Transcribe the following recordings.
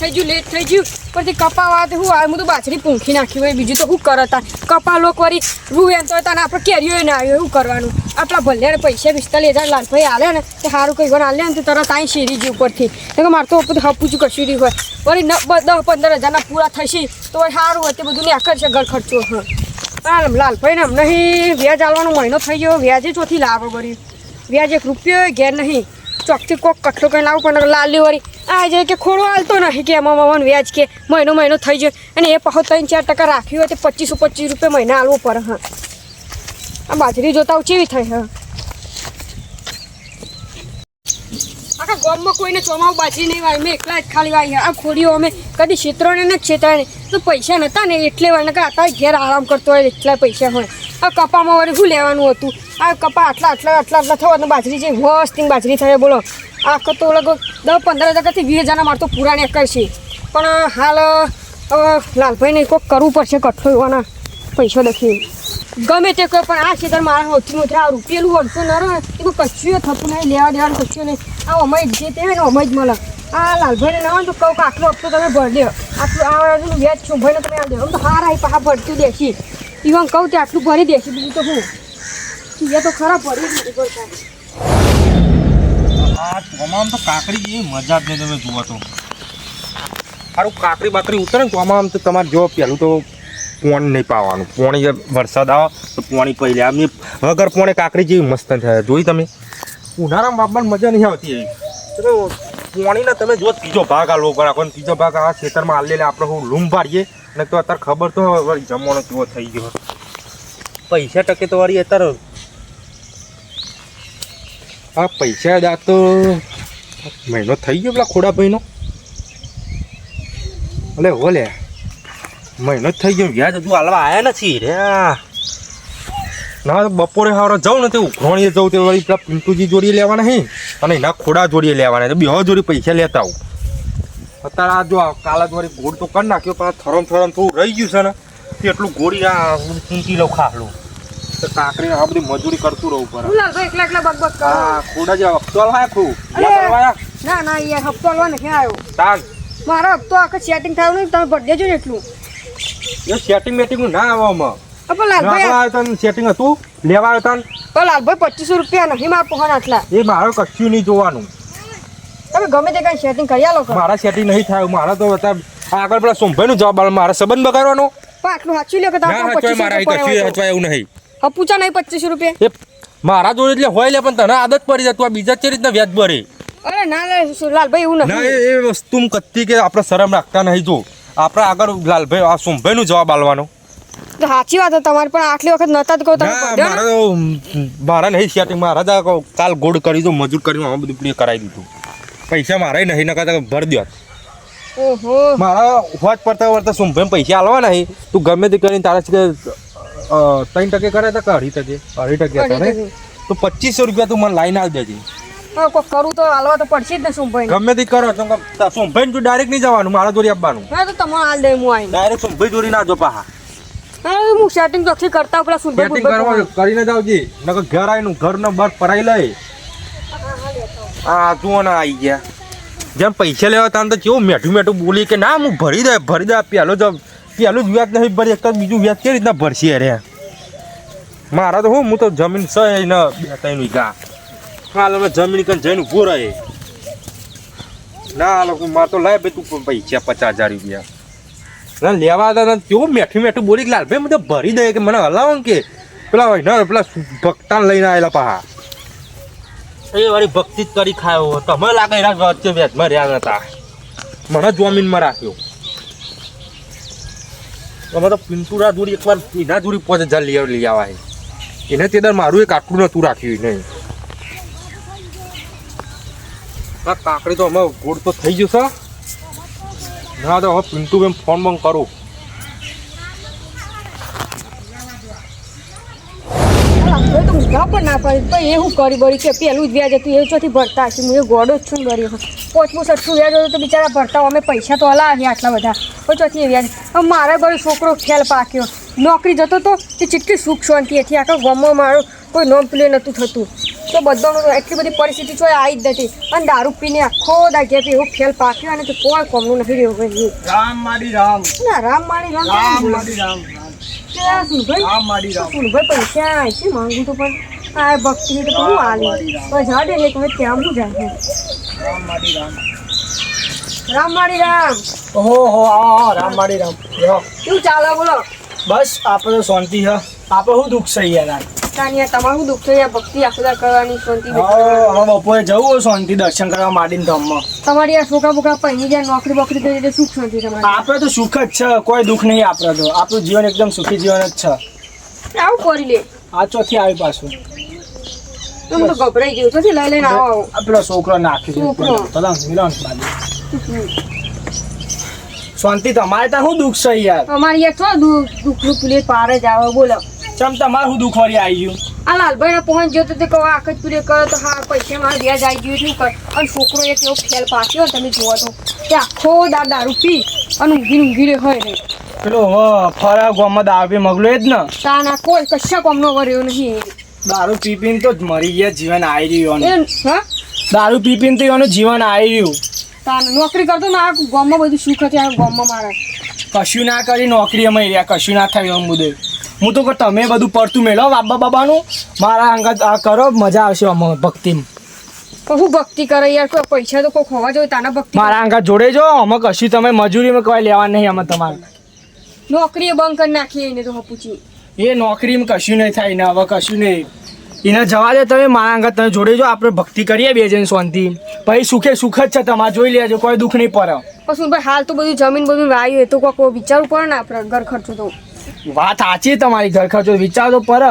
થઈ ગયું લેટ થઈ ગયું. પછી કપા વાત હું આ હું તો પૂંખી નાખી હોય, બીજું તો શું કરતા કપા લોક વળી રૂ એમ તો તને આપણે કેરીઓ ના આવ્યો એવું કરવાનું. આપણા ભલે પૈસા પિસ્તાલીસ હજાર લાલભાઈ આલે ને, તે સારું કંઈ પણ આલે ને, તો તરત અહીં શેરી જ ઉપરથી. કે મારે તો બધું હપુચું કશું હોય. વળી દસ પંદર હજારના પૂરા થશે, તો સારું હોય, તે બધું ને કરશે ઘર ખર્ચો, હા. હા લાલભાઈ ને નહીં, વ્યાજ આલવાનો મહિનો થઈ ગયો, વ્યાજે ચોથી લાવો વળી. વ્યાજ એક રૂપિયો ઘેર નહીં. ચોકથી કોક કઠલો કઈ લાવું પણ લાલી વળી. આ જાય કે ખોડો હાલતો નથી કે એમાં મવાનું વ્યાજ કે મહિનો મહિનો થઈ જાય. અને એ પાછો ત્રણ ચાર ટકા રાખ્યું હોય તો પચીસો પચીસ રૂપિયા મહિના હાલવો પડે, હા. આ બાજરી જોતા ચેવી થઈ હા? આખા ગામમાં કોઈને ચોમાવું બાજરી નહીં વાય મેં એકલા જ ખાલી વાય આ ખોડીઓ અમે કદી ક્ષેત્રોને ને ક્ષેત્રને તો પૈસા નહોતા ને એટલે વાર નકર આતા ઘેર આરામ કરતો હોય એટલા પૈસા હોય. આ કપામાં વળી શું લેવાનું હતું? આ કપા આટલા આટલા આટલા આટલા થવા બાજરી જે મસ્તી બાજરી થાય, બોલો. આખો તો લગભગ દસ પંદર હજારથી વીસ હજારના માર તો પૂરા ને કરશે પણ હાલ લાલભાઈને કોઈક કરવું પડશે કઠો એવાના પૈસા દખી ગમે તે કોઈ પણ આ ક્ષેત્ર મારા સૌથી નથી આ રૂપિયેલું વર્ષો ન રહે, એમાં કશું થતું નહીં, લેવા દેવાનું કશું નહીં. આ અમાય જે તે ને અમે જ મળે. આ લાલભાઈને ના હોય તો કહું કે આટલો હપ્તો તમે ભરી દો આટલું આ વ્યાજ છું ભાઈને તમે આ દો. તો હારા પાછા ભરતું દેશી ઈવન કહું તે આટલું ભરી દેશે, બીજું તો હું. એ તો ખરાબ ભરી નથી ભરતા. આ તો કાકડી જેવી મજા જ તમે જુઓ તો. સારું કાકડી બાકરી ઉતરે ને ચોમામ તો તમારે જો પહેલું તો પોણી નહીં પાવાનું. પોણી વરસાદ આવે તો પોણી પહેલે આમ વગર પોણે કાકડી જેવી મસ્ત થાય. જોઈ તમે? ઉનાળામાં બાપમાં મજા નહીં આવતી તો પોણીને તમે જો ત્રીજો ભાગ આ લોકો રાખો ત્રીજો ભાગ આ ખેતરમાં હાલ લે આપણે હું લૂમ પાડીએ. ને તો અત્યારે ખબર તો વળી જમવાનો કેવો થઈ ગયો. પૈસા ટકે તો વળી અત્યારે આ પૈસા દા તો મહિનો થઈ ગયો પેલા ખોડાભાઈનો અલે ઓલે મહિનો થઈ ગયો. વ્યાજ હજુ હાલવા આવ્યા નથી રે. ના બપોરે હારો જાઉં ને તે ઉઘરણીએ જાઉં તે વળી પેલા પિન્ટુજી જોડી લેવાના હે. અને એના ખોડા જોડીએ લેવાના તો બે જોડી પૈસા લેતા આવું. અત્યારે આ જો કાલે જ વળી ગોળ તો કરી નાખ્યો પણ આ થરમ થરમ થોડું રહી ગયું છે ને એટલું ગોળી આ ચીંચી લઉં ખાલું તો કાકરી આ બધી મજૂરી કરતું રહું હું લાલભાઈ એકલા એકલા બગ બગ કરો. હા ખોડા જે હપ્તો આયા ખું? ના ના યાર હપ્તો ને નથી આવ્યો તાન. મારો હપ્તો આખો સેટિંગ થયું નહીં તમે ભરી દેજો ને એટલું. એ સેટિંગ મેટિંગ ના આવવામાં પણ લાલભાઈ આવ્યો તને સેટિંગ હતું. લેવા આવ્યો તન. તો લાલભાઈ પચીસો રૂપિયા નહીં મારા પોહન આટલા. એ મારે કશું નહીં જોવાનું. તમે ગમે તે કઈ સેટિંગ કરી આલો મારા સેટિંગ નહીં થાય મારા તો આગળ પેલા સોમભાઈનું જવાબ મારા સંબંધ બગાડવાનો? પણ આટલું સાચું લ્યો કે તમે પચીસો મારા રૂપિયા હચવાય એવું નહીં. હપુચા નહીં પચીસો રૂપિયા. મારા જોડે એટલે હોય લે પણ તને આદત પડી જાય તું આ બીજા ચે રીતના વ્યાજ ભરે? અરે ના લાલભાઈ એવું ના નથી એ વસ્તુ કત્તી કે આપણે શરમ રાખતા નહીં જો. આપણે આગળ લાલભાઈ આ સોમભાઈનું જવાબ આલવાનો. સાચી વાત તમારે પણ આટલી વખત નતા જ કહો તમે ના મારા ને. નહીં સેટિંગ મારા કાલ ગોળ કરી દો મજૂર કરી આમાં બધું પ્લે કરાવી દીધું. પૈસા મારે નહીં નકા ભર દો ઓહો. મારા હોજ પડતા પડતા સુંભાઈ પૈસા આલવા નહીં? તું ગમે તે કરીને તારા છે ત્રણ ટકે કરે તો અઢી ટકે અઢી ટકે તો પચીસો રૂપિયા તું મને લાઈન આવી દેજે. કરું તો હાલવા તો પડશે જ ને સુંભાઈ ગમે તે કરો તો સુંભાઈ તું ડાયરેક્ટ નહીં જવાનું મારા જોડે આપવાનું. હા તો તમે હાલ દે હું આવીને. ડાયરેક્ટ સુંભાઈ જોડી ના જો પાહા. હા હું સેટિંગ તો કરતા પેલા સુંભાઈ સેટિંગ કરવા કરીને જાવજી. નકર ઘર આવીને ઘરનો બહાર પરાઈ લઈ આ જુઓ ને આવી ગયા. જેમ પૈસા લેવા તાન તો કેવું મેઠું મેઠું બોલી કે ના, હું ભરી દે ભરી દે પહેલો જ પહેલું જ વ્યાજ નહીં ભરી એક તો બીજું વ્યાજ કેવી રીતના ભરશે અરે મારા તો હું હું તો જમીન છે એને બે ત્રણ વીઘા. હાલ હવે જમીન કઈ જઈને ઊભો રહે. ના લોકો મારે તો લાય ભાઈ તું પૈસા પચાસ હજાર રૂપિયા. ના, લેવા હતા કેવું મેઠું મેઠું બોલી કે લાલ ભાઈ મને ભરી દે કે મને હલાવો કે. પેલા હોય ને, પેલા ભક્તાન લઈને આવેલા પાહા. એ વાળી ભક્તિ જ કરી ખાયો તમે લાગે એના વચ્ચે વેચમાં રહ્યા નતા. મને જમીનમાં રાખ્યો. અમે તો પિંતુરા દૂરી એકવાર એના દૂરી પાંચ હજાર લઈ લઈ આવે એને તે દર મારું એક આટલું નહોતું રાખ્યું નહીં. આ કાકડી તો અમે ગોળ તો થઈ ગયું છે. ના તો હવે પિન્ટુ બેન ફોન બંધ કરું. ઊંઘા પણ ના પડી. તો એ હું કરી બળી કે પેલું જ વ્યાજ હતું એ ચોથી ભરતા હશે. હું એ ગોડો જ છું ગરીબ પોચમું સઠું વ્યાજ હતું તો બિચારા ભરતા અમે પૈસા તો હલા આવ્યા આટલા બધા. પણ ચોથી એ વ્યાજ. મારા ઘરે છોકરો ખ્યાલ પાક્યો. નોકરી જતો તો તે ચીટકી સુખ શાંતિ હતી. આખા ગામમાં મારો કોઈ નોમ પ્લે નહોતું થતું. તો બધો એટલી બધી પરિસ્થિતિ છે આવી જ નથી. અને દારૂ પીને આખો દાગ્યા પી એવું ખેલ પાક્યો અને તે કોઈ કોમનું નથી રહ્યું. રામ માડી રામ. ના રામ મારી રામ રામ માડી રામ. આ સુનભાઈ રામ. માડી સુનભાઈ પૈસા છે માંગુ તો પણ? આ ભક્તિ તો બહુ આલી. તો જા એક વખત ત્યાં હું જાય રામ માડી ઓહો હો માડી શું ચાલે બોલો? બસ આપણે શાંતિ છે. આપણે શું દુઃખ છે યાર તાનિયા તમારું દુઃખ છે ભક્તિ આખુદા કરવાની શાંતિ હા બપોરે જવું શાંતિ દર્શન કરવા માંડીને ધામમાં. તમારી આ છોકરા બોકરા પહેરી જાય નોકરી બોકરી કરી એટલે સુખ શાંતિ તમારી. આપણે તો સુખ જ છે કોઈ દુઃખ નહીં આપણે તો. આપણું જીવન એકદમ સુખી જીવન જ છે. આવું કરી લે. આ ચોથી આવી પાછું. તો હું તો ગભરાઈ ગયું તો લઈ લઈને આવો. આપણો છોકરો નાખી. દીધો મિલન શાંતિ તમારે ત્યાં શું દુઃખ છે યાર? અમારી યાર છો દુઃખ દુઃખ પ્લેટ પાર જ આવે બોલો. ચમ તમારે હું દુઃખ આવી ગયું? આ લાલભાઈ ને પહોંચ ગયો તો કહો આખ જ પૂરે કરો તો હા પૈસા મારા વ્યાજ આવી ગયું શું કર? અને છોકરો એક એવો ખેલ પાસ્યો ને તમે જોવો તો કે આખો દા દારૂ પી અને ઊંઘી ઊંઘી રહ્યો હોય ને પેલો હ ફરા ગોમાં દારૂ પી મગલો એ જ ને? તા ના કોઈ કશા કોમનો વર્યો નહીં. દારૂ પી પીને તો મરી ગયા જીવન આવી રહ્યું હા? દારૂ પી પીને તો એનું જીવન આવી રહ્યું. તા નોકરી કરતો ને આ ગામમાં બધું સુખ હતી આ ગોમમાં મારા. કશું ના કરી નોકરી અમે રહ્યા કશું ના થાય એમ બધું. હું તો તમે બધું પડતું મેળો બાબા બાબાનું. મારા અંગત આ કરો મજા આવશે આમાં ભક્તિમાં. હું ભક્તિ કરે યાર કોઈ પૈસા તો કોઈ ખોવા જોઈએ તાના ભક્તિ મારા અંગત જોડે જો અમે કશું તમે મજૂરીમાં કોઈ લેવા નહીં અમે તમારે. નોકરી બંધ કરી નાખી એને તો પૂછી. એ નોકરીમાં કશું નહીં થાય ને હવે કશું નહીં. એને જવા દે તમે મારા અંગત તમે જોડે જો આપણે ભક્તિ કરીએ બે જણ શાંતિ. ભાઈ સુખે સુખ જ છે તમારે જોઈ લેજો કોઈ દુઃખ નહીં પડે. પછી ભાઈ હાલ તો બધું જમીન બધું વાયું એ તો કોઈ વિચારવું પડે ને આપણે ઘર ખર્ચો તો. વાત સાચી તમારી ઘર ખર્ચો વિચાર તો પર.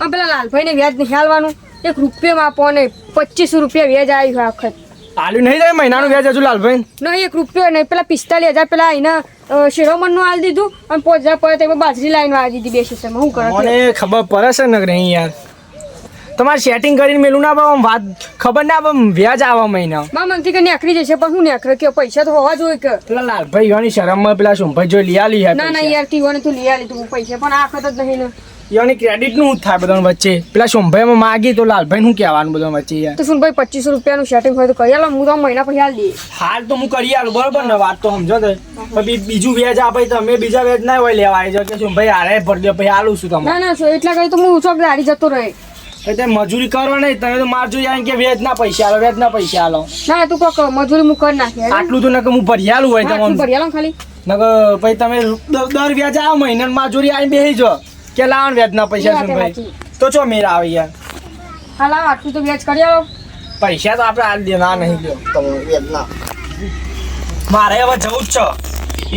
આ પેલા લાલભાઈને વ્યાજ નહીં હાલવાનું એક રૂપિયામાં આપો ને પચીસો રૂપિયા વ્યાજ આવ્યું હોય આખત આલુ નહીં જાય મહિનાનું વ્યાજ હજુ લાલભાઈ? નહીં એક રૂપિયો નહીં પેલા પિસ્તાલીસ હજાર પેલા એના શિરોમણનું હાલ દીધું અને પાંચ હજાર પડે તો બાજરી લાઈન વાળી દીધી બે છે શું કરે ખબર પડે છે ને નહીં યાર તમારે સેટિંગ કરીને મેલું ના પાવ વાત ખબર ના આવે વ્યાજ આવા મહિના. મા મનથી કે નેકરી જશે પણ હું નેકરે કે પૈસા તો હોવા જોઈએ કે. પેલા લાલભાઈ યોની શરમમાં પેલા સોમભાઈ જોઈ લઈ આલી ના ના યાર ટીવાને તું લઈ આલી તું પૈસા પણ આ વખત જ નહીં ને યોની ક્રેડિટનું થાય બધા વચ્ચે. પેલા સોમભાઈ માગી તો લાલભાઈ હું કહેવાનું બધા વચ્ચે યાર? તો શું ભાઈ પચીસો રૂપિયાનું સેટિંગ હોય તો કરી આલો હું તો મહિના પછી હાલ દઈએ હાલ તો હું કરી આલું બરોબર ને વાત તો સમજો તો. બીજું વ્યાજ આપે તમે બીજા વ્યાજ ના હોય લેવા. આવી જાવ કે સોમભાઈ હારે ભરજો પછી આલું છું તમે ના ના એટલા કઈ તો હું ચોક ગાડી જતો રહે. એટલે મજૂરી કરો નહીં તમે તો મારજો કે વેજ ના પૈસા આલો વેજ ના પૈસા આલો. ના તું કોક મજૂરી હું કરી નાખે આટલું તો નકર હું ભરિયાલું હોય તું તમને ભરી ખાલી? નકર પછી તમે દર વ્યાજ આવો મહિને મજૂરી આવીને બેસી જો. કે લાવણ વ્યાજ ના પૈસા શું ભાઈ? તો ચો મેળ આવે યાર. હાલ આવ આટલું તો વ્યાજ કરી આવો પૈસા તો આપણે હાલ દે ના નહીં દો. તમે વ્યાજ ના મારે હવે જવું જ છે.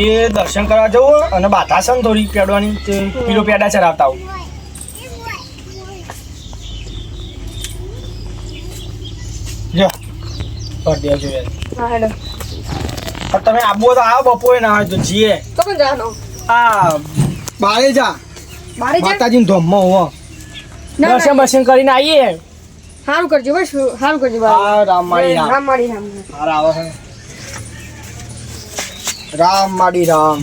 એ દર્શન કરવા જવું અને બાધા છે ને થોડી પેડવાની તે કિલો પેડા ચરાવતા આવું. કરી દેજો યાર હા હેડો. પણ તમે આબો તો આવો બપોરે ના હોય તો જીએ તો પણ જાનો આ બારે જા. બારે જા? માતાજીને ધોમમાં ના દર્શન બર્શન કરીને આવીએ સારું કરજો બસ. સારું કરજો હા રામ. માળી રામ. રામ મારી રામ હારા આવો રામ માડી રામ.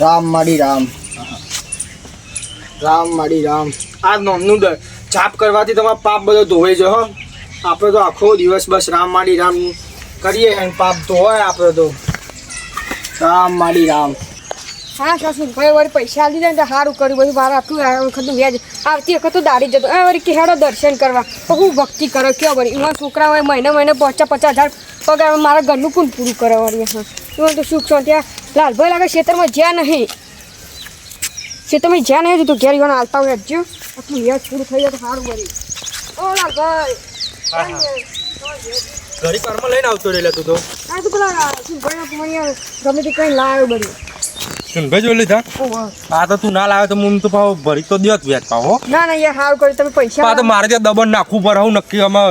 રામ માડી રામ. રામ માડી રામ. આ નોમનું જાપ કરવાથી તમારા પાપ બધો ધોવાઈ જાય હો. આપણે તો આખો દિવસ બસ રામ માડી રામ કરીએ અને પાપ તો હોય આપણે તો. રામ માડી રામ. હા, સાસુ, ભાઈ, વળી પૈસા આલી દે સારું કર્યું. બધું મારા આટલું વખતનું વ્યાજ. આવતી વખત તો દાડી જતો. એ વળી કે દર્શન કરવા? તો હું ભક્તિ કરો. કયો વળી? એમાં છોકરા હોય, મહિને મહિને પચાસ પચાસ હજાર પગાર મારા ઘરનું પણ પૂરું કરે વળી? હા. એમાં તો સુખ છો ત્યાં લાલભાઈ લાગે ખેતરમાં જ્યાં નહીં. ખેતરમાં જ્યાં નહીં, તો ઘેર યોને હાલતા હોય હજુ આટલું વ્યાજ પૂરું થઈ જાય તો સારું વળી. ઓ લાલભાઈ. ઘડી કારમાં લઈને આવતો રહેલા તું તો. આ તો પેલા શું ભાઈ મને ગમે તે કઈ લાવ્યો બધું. સુનભાઈ જોઈ લીધા? આ તો તું ના લાવે તો હું તો ભાવ ભરી તો દેત વ્યાજ પાવો હો. ના ના યાર સારું કરી તમે પૈસા આ તો મારે ત્યાં દબણ નાખવું પર હું નક્કી અમે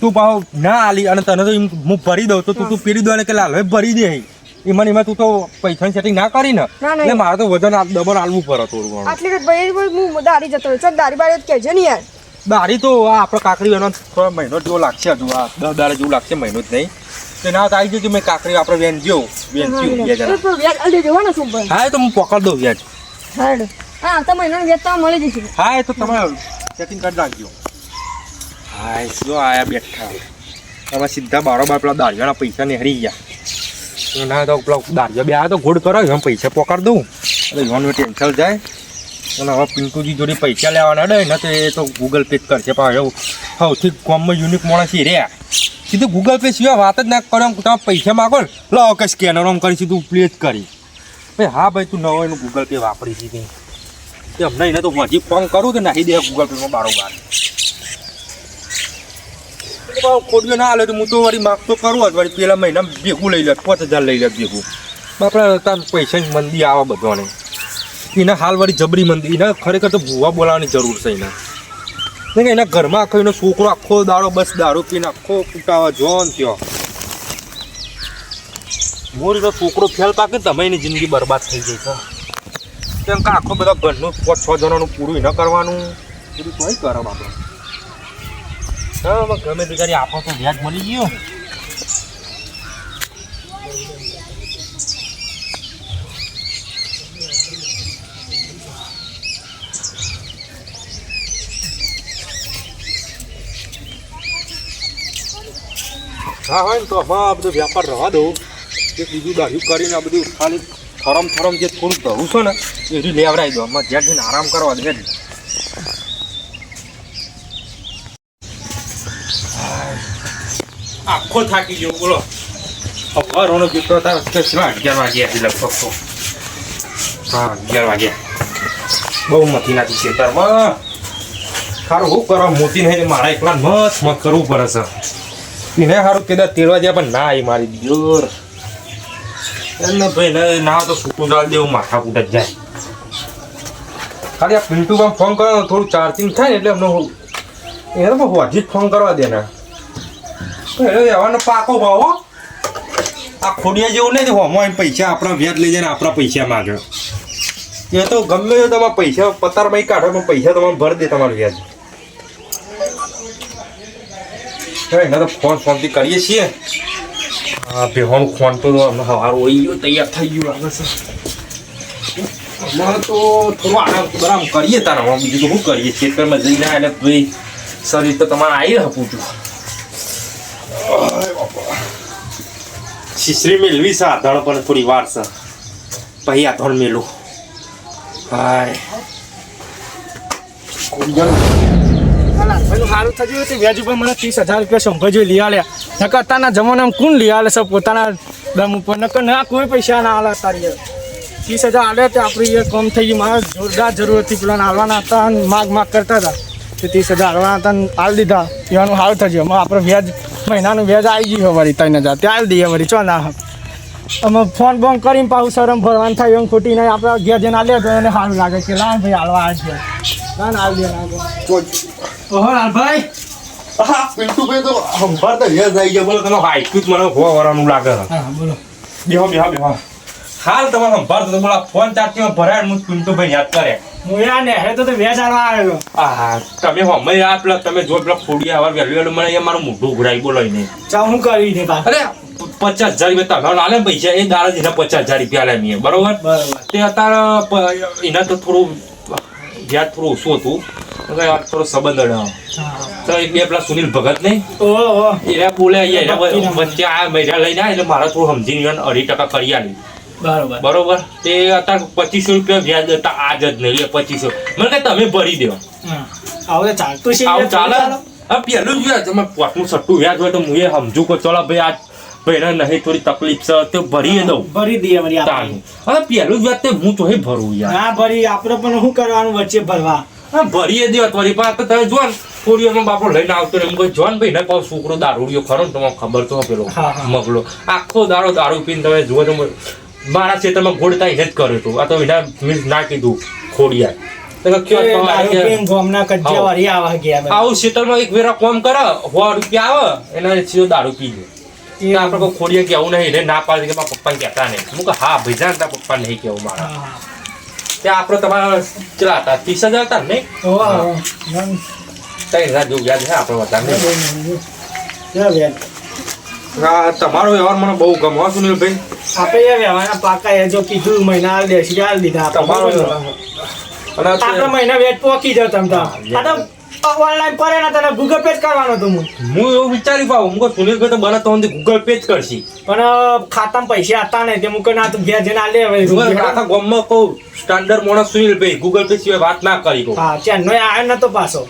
તું ભાવ ના આલી અને તને તો હું ભરી દઉં તો તું તું પીરી દો ને કે લાલ ભરી દે એમાં એમાં તું તો પૈસાની સેટિંગ ના કરી ને. એટલે મારે તો વજન આ- દબણ આલવું પડે થોડું આટલી ભાઈ હું દારી જતો ચાલ દારી બારી કહેજે ને યાર. દારી તો આ આપણે કાકડી એનો થોડો મહિનો જેવો લાગશે હજુ. આ દસ દાડા જેવું લાગશે મહિનો જ નહીં. તો ના તો આવી જજો મેં કાકડી આપણે વેન જ્યો વેન બે જણા. દેજો હો હા તો હું પકડ દઉં વ્યાજ. હા તો મહિનો વ્યાજ તો મળી જશે. હા એ તો તમે સેટિંગ કરી નાખજો. હાય જો આયા બેઠા. હવે સીધા બારોબાર પેલા દાળિયાના પૈસા નેહરી ગયા. ના તો પેલા દાળિયા બે આવ્યા તો ગોળ કરો એમ પૈસા પકડ દઉં. એટલે યોનું ટેન્શન જાય. અને હવે પિન્ટુજી જોડે પૈસા લેવાના ડે ને તો એ તો ગૂગલ પે જ કરશે પણ એવું સૌથી કોમમાં યુનિક માણસ એ રહ્યા સીધું ગૂગલ પે સિવાય વાત જ ના કરો એમ, તમે પૈસા માગો ને, લો કે સ્કેનર આમ કરી સીધું પ્લે જ કરી. ભાઈ, હા ભાઈ, તું નવો એનું ગૂગલ પે વાપરી કંઈ તે અમને એને તો હજી ફોન કરું તો નાખી દે ગૂગલ પેમાં બારોબાર. ખોટું ના હાલે તો હું તો વળી માગતો કરું જ, વળી પેલા મહિના ભેગું લઈ લે, પાંચ હજાર લઈ લે ભેગું. તાર પૈસાની મંદી આવે બધાને. એના હાલ વળી જબરી મંદી, એના ખરેખર તો ભૂવા બોલાવવાની જરૂર છે એના. નહીં એના ઘરમાં આખો એનો છોકરો આખો દાડો બસ દારૂ પીને આખો કૂટાવા જો ને ત્યો મોરી તો છોકરો ફેલ પાકે તમે એની જિંદગી બરબાદ થઈ ગઈ છે. કેમ કે આખો બધા ઘરનું પાંચ છ જણાનું પૂરું ન કરવાનું? બધું કોઈ કરો આપણે ગમે તે કરી આપો તો વ્યાજ મળી ગયું. હા હોય ને તો હા આ બધો વ્યાપાર રવા દઉં. કે બીજું દાઢી કરીને આ બધું ખાલી ફરમ ફરમ જે થોડું ધરું છે ને એ રી લેવડાવી દો આમાં જ્યાં જઈને આરામ કરવા દે આખો થાકી ગયો, બોલો. અવારોનો દીકરો તારો કેટલા અગિયાર વાગ્યા હતી લગભગ તો. હા, અગિયાર વાગ્યા. બહુ મથી નાખી છે તારમાં. સારું શું કરવા? મોતી નહીં મારા એકલા મત મત કરવું પડે છે. એને સારું કીધા તેડવા જાય, પણ ના આવી મારી જોર. એમને ભાઈ, ને તો સૂકું દાળ દેવું માથા કૂટ જાય. ખાલી આ પિન્ટુ પણ ફોન કરો થોડું ચાર્જિંગ થાય ને એટલે અમને એને તો હજી જ ફોન કરવા દે ને. એટલે વ્યવહારનો પાકો ભાવ. આ ખોડિયા જેવું નહીં હોમો એમ પૈસા આપણા વ્યાજ લઈ જાય ને આપણા પૈસા માગે. એ તો ગમે તે તમારા પૈસા પતારમાં કાઢો, પણ પૈસા તમારે ભરી દે તમારું વ્યાજ હવે એના તો ફોન ફોનથી કરીએ છીએ. હા બેહોનું ફોન તો હમણાં સવાર હોઈ ગયો તૈયાર થઈ ગયું લાગે છે હમણાં તો થોડું આરામ બરામ કરીએ તારા હમણાં બીજું તો શું કરીએ? ખેતરમાં જઈને એટલે ભાઈ શરીર તો તમારે આવી રહ્યું પૂછું શીશરી મેળવી છે આધણ પણ થોડી વાર છે. પછી આધણ મેલું. હાય. પેલું સારું થયું હતું, વ્યાજ ઉપર મને ત્રીસ હજાર રૂપિયા જોઈ લઈ નકર અત્યારના જમાનામાં કોણ લઈ આલે પોતાના દમ ઉપર. નકર ના, કોઈ પૈસા ના આલે તારી ત્રીસ હજાર આલે તે આપણી કામ થઈ ગઈ મારે જોરદાર જરૂર હતી. પેલા હાલવાના હતા અને માગ કરતા હતા. તે ત્રીસ હજાર હાલવાના હતા હાલ દીધા. એવાનું સારું થઈ અમે આપણે વ્યાજ, મહિનાનું વ્યાજ આવી ગયું વળી ત્રણ હજાર. ત્યાં દઈએ વળી. ચો ના. અમે ફોન બોન કરીને પાછું શરમ ભરવાનું થાય એમ ખોટી નહીં. આપણે ઘેર જઈને આલ્યા તો એને સારું લાગે કે લાવ ભાઈ, હાલવા આવે છે ના હાલ દે ઓહો લાલભાઈ. હા પિન્ટુભાઈ તો હંભાર તો યસ આવી ગયા બોલો તમે હાઈકું જ મને હોવા વરાનું લાગે છે. હા બોલો. બેહો બેહો બેહો. હાલ તમારે સંભાળ તો બોલા ફોન ચાર્જિંગમાં ભરાય હું પિન્ટુભાઈ યાદ કરે. હું યાર ને હે તો વ્યાજ આલવા આવ્યો આ તમે હમે આ પેલા તમે જો પેલા ખોડી આવા વહેલું વહેલું મને એ મારું મોઢું ઘુરાઈ બોલો નહીં ચા હું કરી અરે પચાસ હજાર રૂપિયા તમે ને પૈસા એ દાડા એના પચાસ હજાર રૂપિયા આલે મેં બરોબર? તે અત્યારે એના તો થોડું વ્યાજ થોડું ઓછું હતું. થોડો સંબંધ અડ્યો તો એ બે પેલા સુનિલ ભગત નહીં ઓહો ઓહો એના બોલે એના વચ્ચે આ મહિના લઈને એટલે મારે થોડું સમજીને અઢી ટકા કરી આલી બરોબર. બરોબર? તે અત્યારે પચીસો રૂપિયા વ્યાજ હતા આજ જ નહીં પચીસો. મને કે તમે ભરી દો. હા ચાલતું છે આવું ચાલે? પેલું જ વ્યાજ તમે પોતનું સટ્ટું વ્યાજ હોય તો હું એ સમજુ કે ચલો ભાઈ આ નહીં થોડી તકલીફ છે તો ભરી દઉં. ભરી દઈએ વળી આપણે. હવે પેલું જ વ્યાજ તે હું તો ભરું યાર. ના ભરી આપણે પણ શું કરવાનું વચ્ચે ભરવા? હા ભરીએ દે વળી પણ તો તમે જો ને કોળીઓનો બાપો લઈને આવતો એમ કોઈ જોન ભાઈ ને પાછો છોકરો દારૂડિયો ખરો ને તમને ખબર તો પેલો. મગલો. આખો દારો દારૂ પીને તમે જુઓ તો મારા ક્ષેત્રમાં ગોળતા એને જ કર્યો હતું. આ તો એના મીન્સ ના કીધું ખોડિયા આવા. ખેતરમાં એક વેરા કોમ કરે સો રૂપિયા આવે એના સીધો દારૂ પી લે. આપણે કોઈ કેવું નહીં ના પાડી કે મારા પપ્પાને કહેતા નહીં. હું હા ભાઈ જાણ તારા પપ્પા નહીં કેવું મારા. ત્યાં આપણો તમારા કેટલા હતા? ત્રીસ હજાર હતા ને. ત્રણ હજાર જેવું વ્યાજ છે આપણો વધારે હા તમારો વ્યવહાર મને બહુ ગમો સુનિલભાઈ. આપણે એ વ્યવહારના પાકા એ જો કીધું મહિના હાલ દેશી આલ દીધા. તમારો. અને આપણે મહિના વેટ પોકી જાવ તમ આ તો ઓનલાઈન પડે ને તને ગૂગલ પે જ કરવાનો તો હું. હું એવું વિચારી પાઉં હું કહું સુનિલ ભાઈ તો બને તો ગૂગલ પે જ કરશી. પણ ખાતામાં પૈસા હતા ને તે હું કે ના તું ઘેર જઈને લે હવે. આખા ગામમાં કહું સ્ટાન્ડર્ડ માણસ સુનિલ ભાઈ ગૂગલ પે સિવાય વાત ના કરી કહું હા ચેન્નઈ આવ્યો નતો પાછો.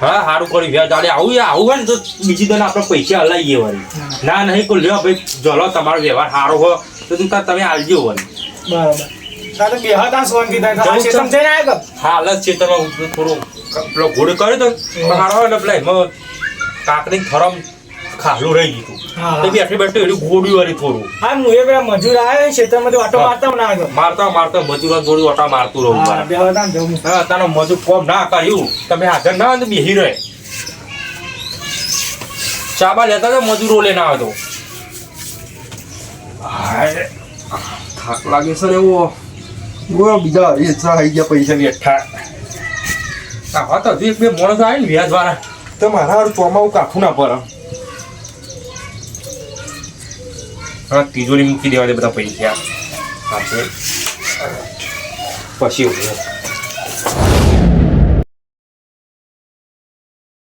હા સારું કર્યું વ્યાજ આડે આવું આવું હોય ને તો બીજી દન આપણે પૈસા હલાવીએ વળી. ના નહીં કોઈ લ્યો ભાઈ ચલો તમારો વ્યવહાર સારો હોય તો તું તમે આવજો વળી. બરાબર. તારે બે હતા સોનથી થાય તો આ જવું છે? શેતમ જઈને આવ્યો કે? હાલ જ છે તમે થોડું. પેલો ઘોડે કર્યો તો હારો ને પેલા એમાં કાકડી થરમ ખાલું રહી ગયું. તો બેઠી બેઠી એનું ગોળ્યું વાળી થોડું હા હું એ પેલા મજૂર આવ્યો ક્ષેત્રમાંથી ઓટો હા. મારતા ના આવ્યો મારતા મારતા મજૂરો થોડી ઓટા મારતું રહું હા તાનો મજૂર કોમ ના કર્યું. તમે હાજર ના તો બેહી રહે. ચાબા લેતા તો મજૂરો લઈને આવે તો. હાય, થાક લાગે છે ને એવો. બોલો બીજા રીતના આવી ગયા પૈસા બેઠા આ તો હજુ એક બે માણસ આવે ને વ્યાજ વાળા તો મારા હારું ચોમાવું કાઠું ના પર હા તિજોરી મૂકી દેવા દે બધા પૈસા છે. પછી.